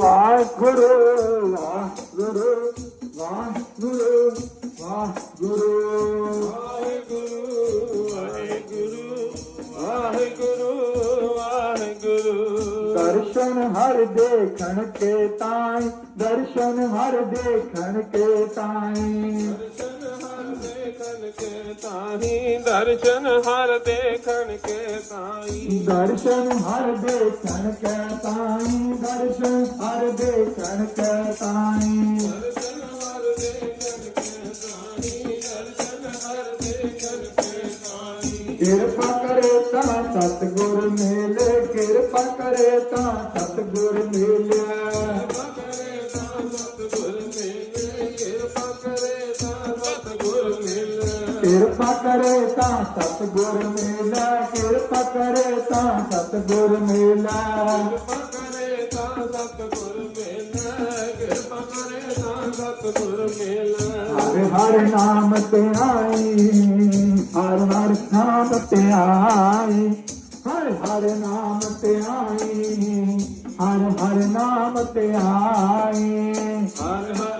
ਵਾਹਿਗੁਰੂ ਵਾਹਿਗੁਰੂ ਵਾਹਿਗੁਰੂ ਵਾਹਿਗੁਰੂ। ਵਾਹਿਗੁਰੂ ਵਾਹਿਗੁਰੂ ਦਰਸ਼ਨ ਹਰ ਦੇਖਣ ਕੇ ਤਾਈ, ਦਰਸ਼ਨ ਹਰ ਦੇਖਣ ਕੇ ਤਾਈ। ਕੇ ਤਾਹੀ ਦਰਸ਼ਨ ਹਰ ਦੇਖਣ ਕੇ ਤਾਹੀ। ਦਰਸ਼ਨ ਹਰ ਦੇਖਣ ਕੇ ਤਾਈ ਦਰਸ਼ਨ ਹਰ ਦੇਖਣ ਕੇ ਤਾਈ ਦਰਸ਼ਨ ਹਰ ਦੇਖਣ ਕੇ ਤਾਹੀ ਦਰਸ਼ਨ ਹਰ ਦੇਖਣ ਕੇ ਤਾਹੀ। ਕਿਰਪਾ ਕਰੇ ਤਾਂ ਸਤਿਗੁਰ ਮੇਲੇ ਕਿਰਪਾ ਕਰੇ ਤਾਂ ਸਤਿਗੁਰ ਮੇਲੇ ਕਿਰਪਾ ਕਰੇ ਤਾਂ ਸਤਿਗੁਰ ਮੇਲਾ ਕਿਰਪਾ ਕਰੇ ਤਾਂ ਸਤਿਗੁਰ ਮੇਲਾ। ਕਿਰਪਾ ਕਰੇ ਤਾਂ ਸਤਿਗੁਰ ਮਿਲੇ ਕਿਰਪਾ ਕਰੇ ਤਾਂ ਸਤਿਗੁਰ ਮਿਲੇ। ਹਰ ਹਰ ਨਾਮ ਤੇ ਆਈ ਹਰ ਹਰ ਨਾਮ ਤੇ ਆਈ ਹਰ ਹਰ ਨਾਮ ਤੇ ਆਈ ਹਰ ਹਰ ਨਾਮ ਤੇ ਆਈ। ਹਰ ਹਰ